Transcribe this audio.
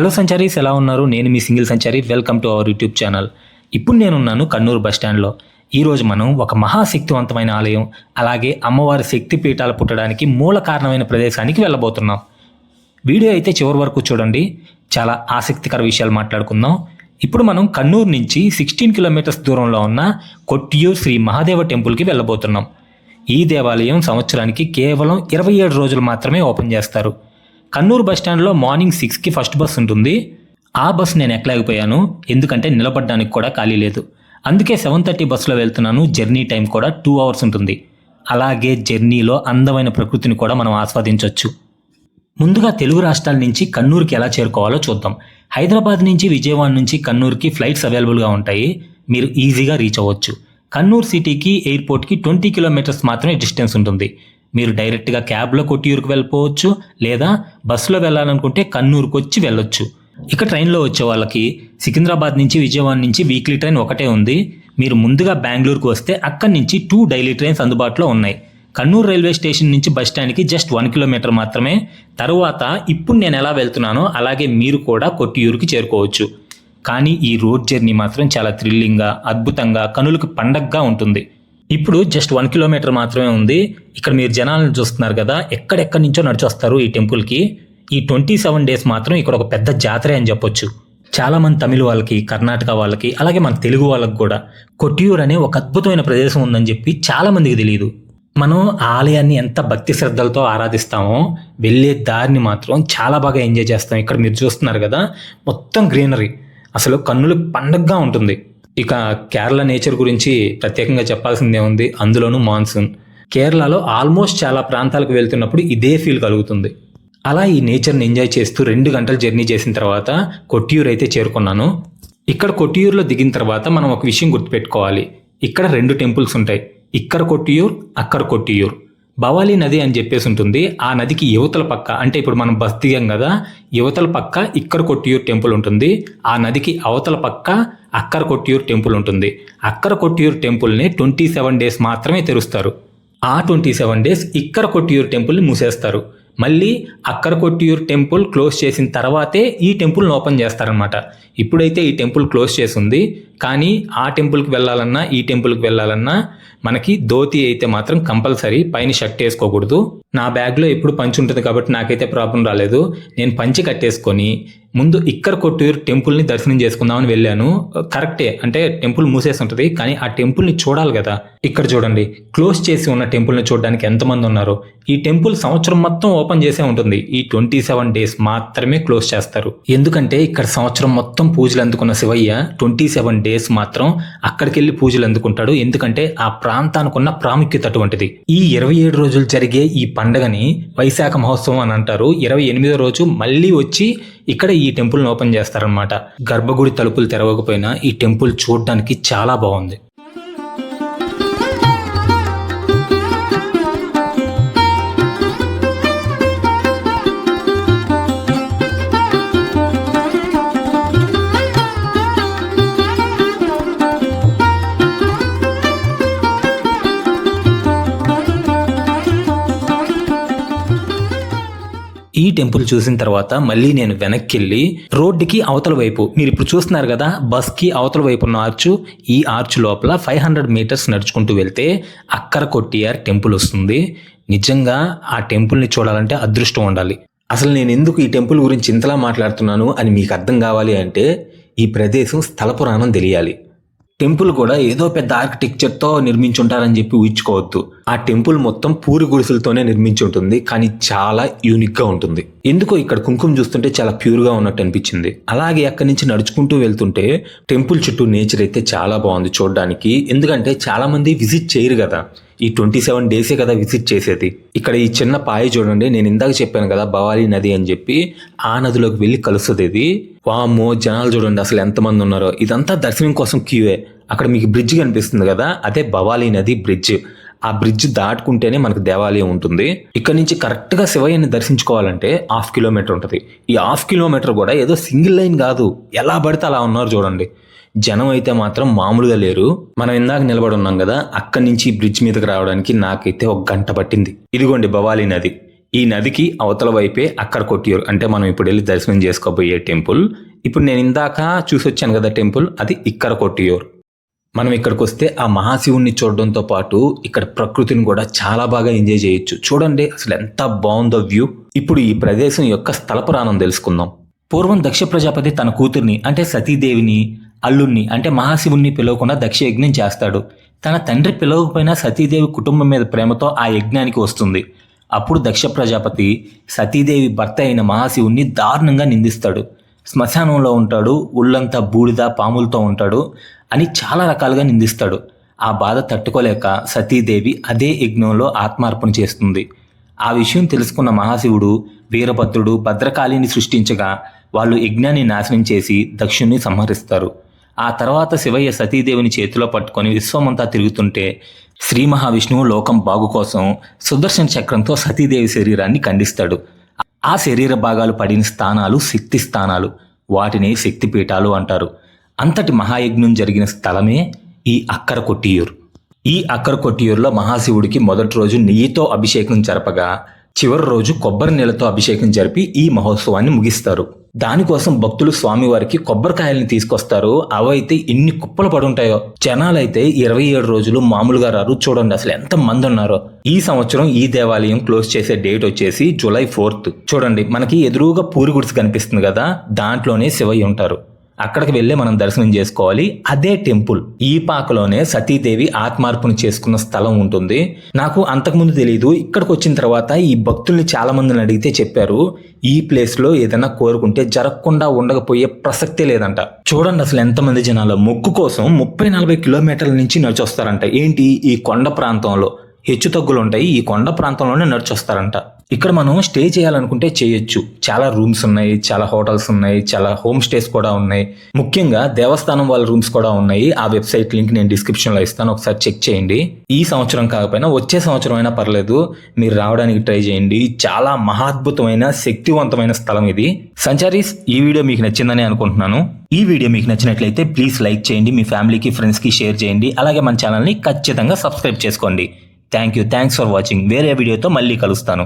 Hello సంచారీస్ ఎలా ఉన్నారు? నేను మీ single Sanchari. Welcome to our YouTube channel ఇప్పుడు నేనున్నాను కన్నూరు బస్ స్టాండ్లో. ఈరోజు మనం ఒక మహాశక్తివంతమైన ఆలయం అలాగే అమ్మవారి శక్తి పీఠాలు పుట్టడానికి మూల కారణమైన ప్రదేశానికి వెళ్ళబోతున్నాం. వీడియో అయితే చివరి వరకు చూడండి. చాలా ఆసక్తికర విషయాలు మాట్లాడుకుందాం. ఇప్పుడు మనం కన్నూరు నుంచి సిక్స్టీన్ కిలోమీటర్స్ దూరంలో ఉన్న కొట్టియూర్ శ్రీ మహాదేవ టెంపుల్కి వెళ్ళబోతున్నాం. ఈ దేవాలయం సంవత్సరానికి కేవలం ఇరవై ఏడు రోజులు మాత్రమే ఓపెన్ చేస్తారు. కన్నూరు బస్ స్టాండ్లో మార్నింగ్ సిక్స్కి ఫస్ట్ బస్ ఉంటుంది. ఆ బస్ నేను ఎక్కలేకపోయాను ఎందుకంటే నిలబడడానికి కూడా ఖాళీ లేదు. అందుకే సెవెన్ థర్టీ బస్సులో వెళ్తున్నాను. జర్నీ టైం కూడా టూ అవర్స్ ఉంటుంది. అలాగే జర్నీలో అందమైన ప్రకృతిని కూడా మనం ఆస్వాదించవచ్చు ముందుగా తెలుగు రాష్ట్రాల నుంచి కన్నూరుకి ఎలా చేరుకోవాలో చూద్దాం. హైదరాబాద్ నుంచి విజయవాడ నుంచి కన్నూరుకి ఫ్లైట్స్ అవైలబుల్గా ఉంటాయి. మీరు ఈజీగా రీచ్ అవ్వచ్చు. కన్నూరు సిటీకి ఎయిర్పోర్ట్కి ట్వంటీ కిలోమీటర్స్ మాత్రమే డిస్టెన్స్ ఉంటుంది. మీరు డైరెక్ట్గా క్యాబ్లో కొట్టియూరుకు వెళ్ళిపోవచ్చు లేదా బస్సులో వెళ్ళాలనుకుంటే కన్నూరుకు వచ్చి వెళ్ళొచ్చు. ఇక ట్రైన్లో వచ్చే వాళ్ళకి సికింద్రాబాద్ నుంచి విజయవాడ నుంచి వీక్లీ ట్రైన్ ఒకటే ఉంది. మీరు ముందుగా బెంగళూరుకు వస్తే అక్కడి నుంచి టూ డైలీ ట్రైన్స్ అందుబాటులో ఉన్నాయి. కన్నూరు రైల్వే స్టేషన్ నుంచి బస్ స్టాండ్కి జస్ట్ వన్ కిలోమీటర్ మాత్రమే. తరువాత ఇప్పుడు నేను ఎలా వెళ్తున్నానో అలాగే మీరు కూడా కొట్టియూరుకి చేరుకోవచ్చు. కానీ ఈ రోడ్ జర్నీ మాత్రం చాలా థ్రిల్లింగ్గా అద్భుతంగా కనులకు పండగగా ఉంటుంది. ఇప్పుడు జస్ట్ వన్ కిలోమీటర్ మాత్రమే ఉంది. ఇక్కడ మీరు జనాలను చూస్తున్నారు కదా ఎక్కడెక్కడి నుంచో నడిచొస్తారు ఈ టెంపుల్కి ఈ ట్వంటీ సెవెన్ డేస్ మాత్రం ఇక్కడ ఒక పెద్ద జాతర అని చెప్పొచ్చు. చాలా మంది తమిళ వాళ్ళకి కర్ణాటక వాళ్ళకి అలాగే మన తెలుగు వాళ్ళకి కూడా. కొట్టియూర్ అనే ఒక అద్భుతమైన ప్రదేశం ఉందని చెప్పి చాలా మందికి తెలియదు మనం ఆలయాన్ని ఎంత భక్తి శ్రద్ధలతో ఆరాధిస్తామో వెళ్ళే దారిని మాత్రం చాలా బాగా ఎంజాయ్ చేస్తాం. ఇక్కడ మీరు చూస్తున్నారు కదా మొత్తం గ్రీనరీ అసలు కన్నులకు పండగగా ఉంటుంది. ఇక కేరళ నేచర్ గురించి ప్రత్యేకంగా చెప్పాల్సిందే ఉంది. అందులోనూ మాన్సూన్. కేరళలో ఆల్మోస్ట్ చాలా ప్రాంతాలకు వెళ్తున్నప్పుడు ఇదే ఫీల్ కలుగుతుంది. అలా ఈ నేచర్ని ఎంజాయ్ చేస్తూ రెండు గంటలు జర్నీ చేసిన తర్వాత కొట్టియూరు అయితే చేరుకున్నాను. ఇక్కడ కొట్టియూరులో దిగిన తర్వాత మనం ఒక విషయం గుర్తుపెట్టుకోవాలి. ఇక్కడ రెండు టెంపుల్స్ ఉంటాయి. ఇక్కడ కొట్టియూర్ అక్కడ కొట్టియూర్ భవాలి నది అని చెప్పేసి ఉంటుంది. ఆ నదికి యువతల పక్క అంటే ఇప్పుడు మనం బస్ దిగాం కదా యువతల పక్క ఇక్కడ కొట్టియూర్ టెంపుల్ ఉంటుంది. ఆ నదికి అవతల పక్క అక్కర కొట్టియూర్ టెంపుల్ ఉంటుంది. అక్కర కొట్టియూర్ టెంపుల్ని ట్వంటీ సెవెన్ డేస్ మాత్రమే తెరుస్తారు. ఆ ట్వంటీ సెవెన్ డేస్ ఇక్కర కొట్టియూర్ టెంపుల్ని మూసేస్తారు. మళ్ళీ అక్కర కొట్టియూర్ టెంపుల్ క్లోజ్ చేసిన తర్వాతే ఈ టెంపుల్ని ఓపెన్ చేస్తారనమాట ఇప్పుడైతే ఈ టెంపుల్ క్లోజ్ చేసి ఉంది. కానీ ఆ టెంపుల్కి వెళ్ళాలన్నా ఈ టెంపుల్కి వెళ్ళాలన్నా మనకి ధోతి అయితే మాత్రం కంపల్సరీ పైన షర్ట్ వేసుకోకూడదు. నా బ్యాగ్లో ఎప్పుడు పంచి ఉంటుంది కాబట్టి నాకైతే ప్రాబ్లం రాలేదు. నేను పంచి కట్టేసుకొని ముందు ఇక్కడ కొట్టూరు టెంపుల్ని దర్శనం చేసుకుందామని వెళ్ళాను. కరెక్టే అంటే టెంపుల్ మూసేసి ఉంటుంది కానీ ఆ టెంపుల్ని చూడాలి కదా. ఇక్కడ చూడండి క్లోజ్ చేసి ఉన్న టెంపుల్ని చూడడానికి ఎంతమంది ఉన్నారు? ఈ టెంపుల్ సంవత్సరం మొత్తం ఓపెన్ చేసే ఉంటుంది. ఈ ట్వంటీ సెవెన్ డేస్ మాత్రమే క్లోజ్ చేస్తారు. ఎందుకంటే ఇక్కడ సంవత్సరం మొత్తం పూజలు అందుకున్న శివయ్య ట్వంటీ సెవెన్ డేస్ మాత్రం అక్కడికి వెళ్ళి పూజలు అందుకుంటాడు. ఎందుకంటే ఆ ప్రాంతానికి ఉన్న ప్రాముఖ్యత అటువంటిది. ఈ ఇరవై ఏడు రోజులు జరిగే ఈ పండగని వైశాఖ మహోత్సవం అని అంటారు. ఇరవై ఎనిమిదో రోజు మళ్ళీ వచ్చి ఇక్కడ ఈ టెంపుల్ని ఓపెన్ చేస్తారనమాట గర్భగుడి తలుపులు తెరవకపోయినా ఈ టెంపుల్ చూడడానికి చాలా బాగుంది. టెంపుల్ చూసిన తర్వాత మళ్ళీ నేను వెనక్కి వెళ్ళి రోడ్డుకి అవతల వైపు మీరు ఇప్పుడు చూస్తున్నారు కదా బస్కి అవతల వైపు ఉన్న ఆర్చు ఈ ఆర్చ్ లోపల ఫైవ్ హండ్రెడ్ మీటర్స్ నడుచుకుంటూ వెళ్తే అక్కర కొట్టియార్ టెంపుల్ వస్తుంది. నిజంగా ఆ టెంపుల్ని చూడాలంటే అదృష్టం ఉండాలి. అసలు నేను ఎందుకు ఈ టెంపుల్ గురించి ఇంతలా మాట్లాడుతున్నాను అని మీకు అర్థం కావాలి అంటే ఈ ప్రదేశం స్థల పురాణం తెలియాలి. టెంపుల్ కూడా ఏదో పెద్ద ఆర్కిటెక్చర్తో నిర్మించుంటారని చెప్పి ఊహించుకోవద్దు. ఆ టెంపుల్ మొత్తం పూరి గుడిసెలతోనే నిర్మించి ఉంటుంది కానీ చాలా యూనిక్గా ఉంటుంది. ఎందుకో ఇక్కడ కుంకుమ చూస్తుంటే చాలా ప్యూర్గా ఉన్నట్టు అనిపించింది. అలాగే అక్కడి నుంచి నడుచుకుంటూ వెళ్తుంటే టెంపుల్ చుట్టూ నేచర్ అయితే చాలా బాగుంది చూడడానికి. ఎందుకంటే చాలామంది విజిట్ చేయరు కదా. ఈ ట్వంటీ సెవెన్ డేసే కదా విజిట్ చేసేది. ఇక్కడ ఈ చిన్న పాయ చూడండి నేను ఇందాక చెప్పాను కదా భవాలి నది అని చెప్పి ఆ నదిలోకి వెళ్ళి కలుస్తుంది ఇది. వామ్మో జనాలు చూడండి అసలు ఎంతమంది ఉన్నారో. ఇదంతా దర్శనం కోసం క్యూఏ. అక్కడ మీకు బ్రిడ్జ్ కనిపిస్తుంది కదా అదే భవాలి నది బ్రిడ్జ్. ఆ బ్రిడ్జ్ దాటుకుంటేనే మనకు దేవాలయం ఉంటుంది. ఇక్కడ నుంచి కరెక్ట్గా శివయ్యని దర్శించుకోవాలంటే హాఫ్ కిలోమీటర్ ఉంటుంది. ఈ హాఫ్ కిలోమీటర్ కూడా ఏదో సింగిల్ లైన్ కాదు. ఎలా పడితే అలా ఉన్నారు చూడండి. జనం అయితే మాత్రం మామూలుగా లేరు. మనం ఇందాక నిలబడి ఉన్నాం కదా అక్కడి నుంచి బ్రిడ్జ్ మీదకి రావడానికి నాకైతే ఒక గంట పట్టింది. ఇదిగోండి భవాలి నది. ఈ నదికి అవతల వైపే అక్కడ కొట్టియూరు అంటే మనం ఇప్పుడు వెళ్ళి దర్శనం చేసుకోబోయే టెంపుల్. ఇప్పుడు నేను ఇందాక చూసి వచ్చాను కదా టెంపుల్ అది ఇక్కడ కొట్టియూరు మనం ఇక్కడికి వస్తే ఆ మహాశివుణ్ణి చూడడంతో పాటు ఇక్కడ ప్రకృతిని కూడా చాలా బాగా ఎంజాయ్ చేయొచ్చు. చూడండి అసలు ఎంత బాగుందో వ్యూ ఇప్పుడు ఈ ప్రదేశం యొక్క స్థల పురాణం తెలుసుకుందాం. పూర్వం దక్ష ప్రజాపతి తన కూతుర్ని అంటే సతీదేవిని అల్లుణ్ణి అంటే మహాశివుణ్ణి పిలవకుండా దక్ష యజ్ఞం చేస్తాడు. తన తండ్రి పిలవకపోయినా సతీదేవి కుటుంబం మీద ప్రేమతో ఆ యజ్ఞానికి వస్తుంది. అప్పుడు దక్ష ప్రజాపతి సతీదేవి భర్త అయిన మహాశివుణ్ణి దారుణంగా నిందిస్తాడు. శ్మశానంలో ఉంటాడు ఒళ్ళంతా బూడిద పాములతో ఉంటాడు. అని చాలా రకాలుగా నిందిస్తాడు. ఆ బాధ తట్టుకోలేక సతీదేవి అదే యజ్ఞంలో ఆత్మార్పణ చేస్తుంది. ఆ విషయం తెలుసుకున్న మహాశివుడు వీరభద్రుడు భద్రకాళిని సృష్టించగా వాళ్ళు యజ్ఞాన్ని నాశనం చేసి దక్షుణ్ణి సంహరిస్తారు. ఆ తర్వాత శివయ్య సతీదేవిని చేతిలో పట్టుకొని విశ్వమంతా తిరుగుతుంటే శ్రీ మహావిష్ణువు లోకం బాగు కోసం సుదర్శన చక్రంతో సతీదేవి శరీరాన్ని ఖండిస్తాడు. ఆ శరీర భాగాలు పడిన స్థానాలు శక్తి స్థానాలు. వాటిని శక్తిపీఠాలు అంటారు. అంతటి మహాయజ్ఞం జరిగిన స్థలమే ఈ అక్కర కొట్టియూరు. ఈ అక్కర కొట్టియూరులో మహాశివుడికి మొదటి రోజు నెయ్యితో అభిషేకం జరపగా చివరి రోజు కొబ్బరి నీళ్ళతో అభిషేకం జరిపి ఈ మహోత్సవాన్ని ముగిస్తారు. దానికోసం భక్తులు స్వామివారికి కొబ్బరికాయల్ని తీసుకొస్తారు. అవైతే ఎన్ని కుప్పలు పడుంటాయో? జనాలైతే ఇరవై ఏడు రోజులు మామూలుగా రారు చూడండి అసలు ఎంత మంది ఉన్నారో. ఈ సంవత్సరం ఈ దేవాలయం క్లోజ్ చేసే డేట్ వచ్చేసి జూలై ఫోర్త్. చూడండి మనకి ఎదురుగా పూరి గుడిసి కనిపిస్తుంది కదా దాంట్లోనే శివయ్య ఉంటారు. అక్కడికి వెళ్ళి మనం దర్శనం చేసుకోవాలి. అదే టెంపుల్. ఈ పాకలోనే సతీదేవి ఆత్మార్పణ చేసుకున్న స్థలం ఉంటుంది. నాకు అంతకుముందు తెలియదు ఇక్కడికి వచ్చిన తర్వాత ఈ భక్తుల్ని చాలా మందిని అడిగితే చెప్పారు. ఈ ప్లేస్లో ఏదైనా కోరుకుంటే జరగకుండా ఉండకపోయే ప్రసక్తే లేదంట. చూడండి అసలు ఎంతమంది జనాలు. మొక్కు కోసం ముప్పై నలభై కిలోమీటర్ల నుంచి నడిచొస్తారంట. ఏంటి? ఈ కొండ ప్రాంతంలో. హెచ్చు తగ్గులు ఉంటాయి ఈ కొండ ప్రాంతంలోనే నడిచొస్తారంట. ఇక్కడ మనం స్టే చేయాలనుకుంటే చేయొచ్చు. చాలా రూమ్స్ ఉన్నాయి చాలా హోటల్స్ ఉన్నాయి చాలా హోమ్ స్టేస్ కూడా ఉన్నాయి. ముఖ్యంగా దేవస్థానం వాళ్ళ రూమ్స్ కూడా ఉన్నాయి. ఆ వెబ్సైట్ లింక్ నేను డిస్క్రిప్షన్లో ఇస్తాను. ఒకసారి చెక్ చేయండి. ఈ సంవత్సరం కాకపోయినా వచ్చే సంవత్సరం అయినా పర్లేదు. మీరు రావడానికి ట్రై చేయండి. చాలా మహాద్భుతమైన శక్తివంతమైన స్థలం ఇది. సంచారీస్ ఈ వీడియో మీకు నచ్చిందని అనుకుంటున్నాను. ఈ వీడియో మీకు నచ్చినట్లయితే ప్లీజ్ లైక్ చేయండి. మీ ఫ్యామిలీకి ఫ్రెండ్స్కి షేర్ చేయండి. అలాగే మన ఛానల్ని ఖచ్చితంగా సబ్స్క్రైబ్ చేసుకోండి. Thank you thanks for watching వేరే వీడియోతో మళ్ళీ కలుస్తాను.